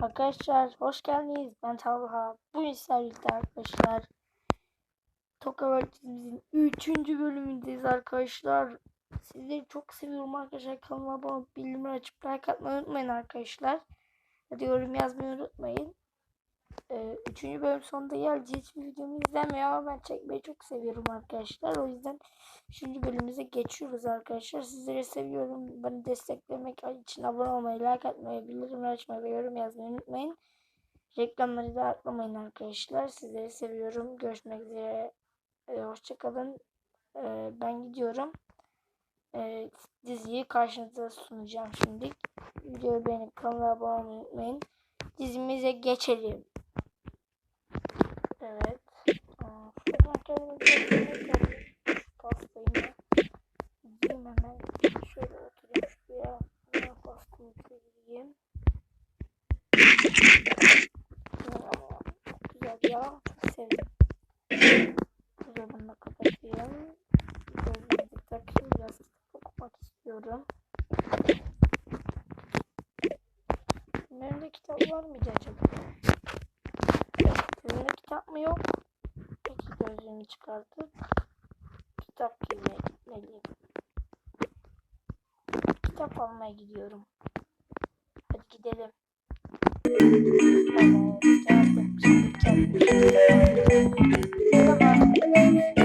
Arkadaşlar hoş geldiniz. Ben Talha. Sizlerle birlikte arkadaşlar. Toka dizimizin 3. bölümündeyiz arkadaşlar. Sizleri çok seviyorum arkadaşlar. Kanalıma abone olup bildirimleri açıp like atmayı unutmayın arkadaşlar. Hadi yorum yazmayı unutmayın. Ee, üçüncü bölüm sonunda geldi. Hiçbir videomu izlemiyor ama ben çekmeyi çok seviyorum arkadaşlar. O yüzden üçüncü bölümümüze geçiyoruz arkadaşlar. Sizleri seviyorum. Beni desteklemek için abone olmayı, like atmayı, bildirimleri açmayı ve yorum yazmayı unutmayın. Reklamları da atlamayın arkadaşlar. Sizleri seviyorum. Görüşmek üzere. Ee, Hoşçakalın. Ee, ben gidiyorum. Ee, diziyi karşınıza sunacağım şimdi. Videoyu beğenip kanala abone olmayı unutmayın. Dizimize geçelim. Evet. Lazım. Şu pastayı yiyeyim hemen. Şöyle oturayım şuraya. Hemen pastayı yiyeyim. Güzel ya. Çok sevdim. Şurayı bunu kapatayım. Gözlerimi takayım. Biraz kitap okumak istiyorum. Benim kitap var mıydı acaba? Yok? Peki gözlüğümü çıkartıp kitap giymeye gitmeliyim. Kitap almaya gidiyorum. Hadi gidelim. Evet, geldim. Şimdi geldim.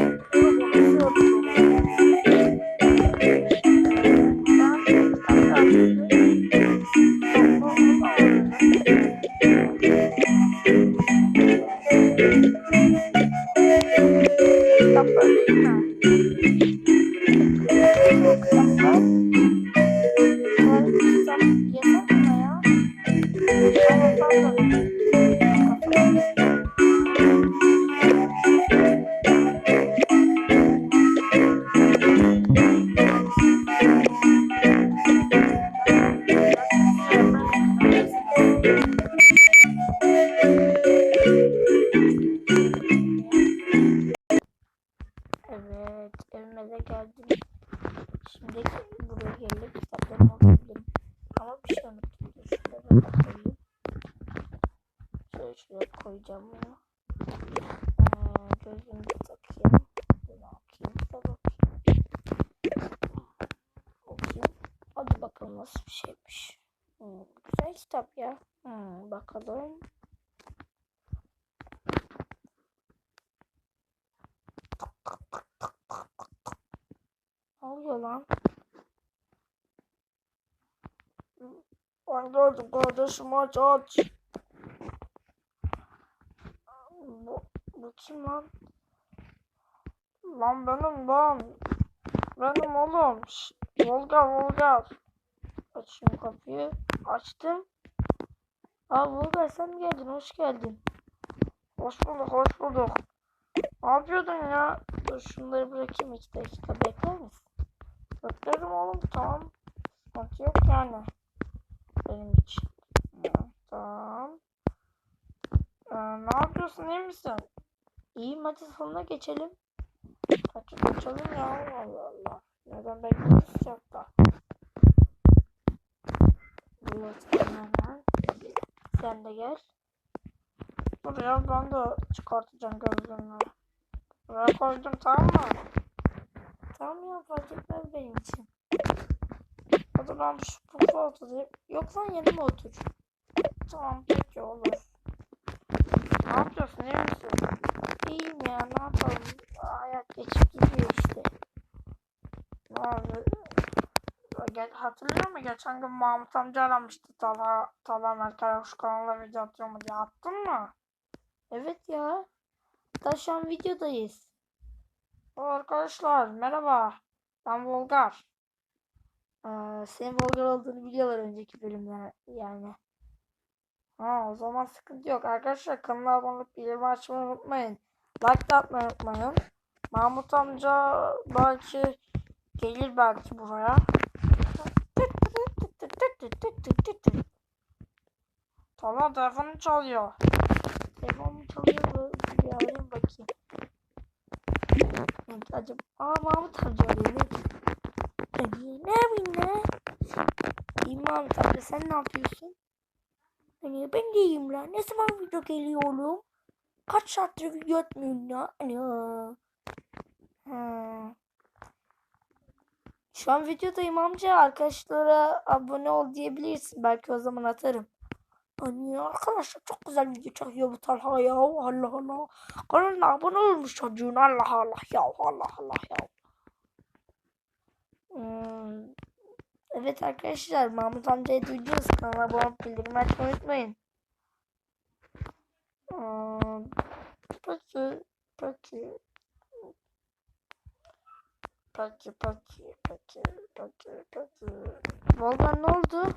Evet, evime de geldim. Şimdi buraya gelip kitaplarımı okuyabilirim. Ama bir şey unuttum. Şuraya da koyayım. Şöyle şuraya koyacağım bunu. Ee, gözümü de takayım. Bunu okuyayım, kitap okuyayım. Okuyayım. Hadi bakalım nasıl bir şeymiş. Hmm, güzel kitap ya. Hmm, bakalım. Ne oluyor lan? Ben gördüm kardeşim aç aç. Bu, bu kim lan? Lan benim ben. Benim oğlum. Şş, Volgar Volgar. Açayım kapıyı. Açtım. Aa Volgar sen geldin? Hoş geldin. Hoş bulduk hoş bulduk. Ne yapıyordun ya? Dur şunları bırakayım iki dakika bekler misin? Beklerim oğlum tamam. Sıkıntı yok yani. Benim için. Tamam. Ee, ne yapıyorsun iyi misin? İyiyim hadi salona geçelim. Hadi kaçalım ya Allah Allah. Neden bekliyoruz? Buyur hemen. Sen de gel. Buraya ben de çıkartacağım gözlüğümü. Buraya koydum tamam mı? Tamam ya fark etmez benim için. Hadi ben şu pufa oturayım. Yok lan yanıma otur. Tamam peki olur. Ne yapıyorsun iyi misin? İyiyim ya ne yapalım. Hayat geçip gidiyor işte. Ne oldu? Hatırlıyor musun? Geçen gün Mahmut amca aramıştı. Talha, Talha Merkel şu kanala video atıyor mu diye. Attın mı? Evet ya. Hatta şu an videodayız. Arkadaşlar merhaba. Ben Volgar. Ee, senin Volgar olduğunu biliyorlar önceki bölümler yani. Ha o zaman sıkıntı yok. Arkadaşlar kanala abone olup bildirimi açmayı unutmayın. Like de atmayı unutmayın. Mahmut amca belki gelir belki buraya. Tamam telefonu çalıyor. Telefonum çalıyor. Bir arayayım bakayım. Evet, acaba Aa Mahmut amca arıyor. Amca sen ne yapıyorsun? Hani ben de iyiyim lan. Ne zaman video geliyor? Kaç saattir video atmıyorum ya? Hani ha. Ha. Şu an videodayım amca. Arkadaşlara abone ol diyebilirsin. Belki o zaman atarım. Hani arkadaşlar çok güzel video çekiyor bu Talha ya. Allah Allah. Kanalına abone olmuş çocuğun. Allah Allah ya. Allah Allah ya. Hmm. Evet arkadaşlar Mahmut amcayı duydunuz. Kanala abone olup bildirim açmayı unutmayın. Peki. Peki. Peki peki peki peki peki. Volkan ne oldu?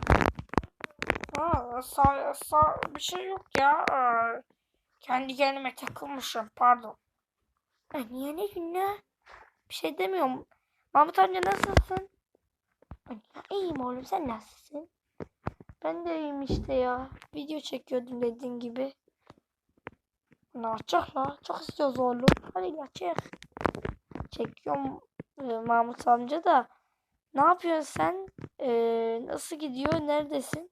Ha, sa, sa, bir şey yok ya. Kendi kendime takılmışım. Pardon. Ay, niye ne günne? Bir şey demiyorum. Mahmut amca nasılsın? İyiyim oğlum sen nasılsın? Ben de iyiyim işte ya. Video çekiyordum dediğin gibi. Ne yapacak la? Çok istiyoruz oğlum. Hadi la çek. Çekiyorum e, Mahmut amca da. Ne yapıyorsun sen? E, nasıl gidiyor? Neredesin?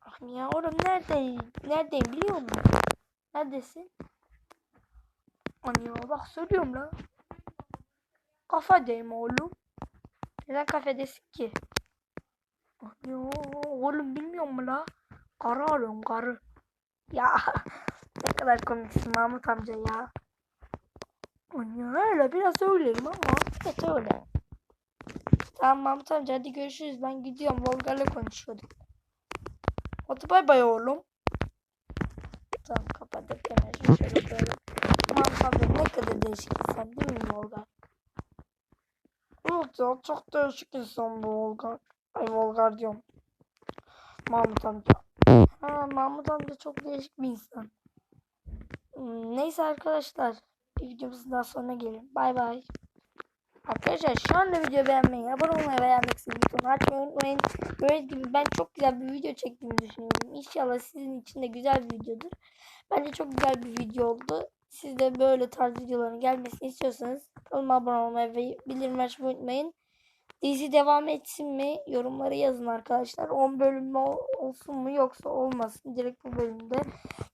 Ah ya oğlum neredeyim? Neredeyim biliyor musun? Neredesin? Anne bak söylüyorum la. Kafedeyim oğlum. Neden kafedesin ki? Ya oğlum bilmiyor musun la? Karı arıyorum karı. Ya ne kadar komiksin Mahmut amca ya. Öyle biraz öyleyim ama evet öyle. Tamam Mahmut amca hadi görüşürüz ben gidiyorum Volgar'la konuşuyordum. Hadi bay bay oğlum. Tamam kapatıp hemen şöyle koyalım. Mahmut amca ne kadar değişik insan değil mi Volgar? Evet ya çok değişik insan bu Volgar. Ay Volgar diyorum. Mahmut amca. Ha Mahmut amca çok değişik bir insan. Hmm, Neyse arkadaşlar. Bir videomuzun daha sonuna gelin. Bay bay. Arkadaşlar şu anda videoyu beğenmeyi, abone olmayı ve beğenmeyi butonu açmayı unutmayın. Gördüğünüz gibi ben çok güzel bir video çektiğimi düşünüyorum. İnşallah sizin için de güzel bir videodur. Bence çok güzel bir video oldu. Siz de böyle tarz videoların gelmesini istiyorsanız kanalıma abone olmayı ve bildirim açmayı unutmayın. Dizi devam etsin mi? Yorumlara yazın arkadaşlar. 10 bölüm mü ol- olsun mu yoksa olmasın. Direkt bu bölümde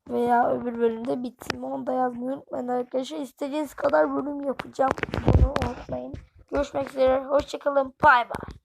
veya öbür bölümde bitsin mi? Onu da yazmayı unutmayın arkadaşlar. İstediğiniz kadar bölüm yapacağım. Bunu unutmayın. Görüşmek üzere. Hoşçakalın. Bay bay.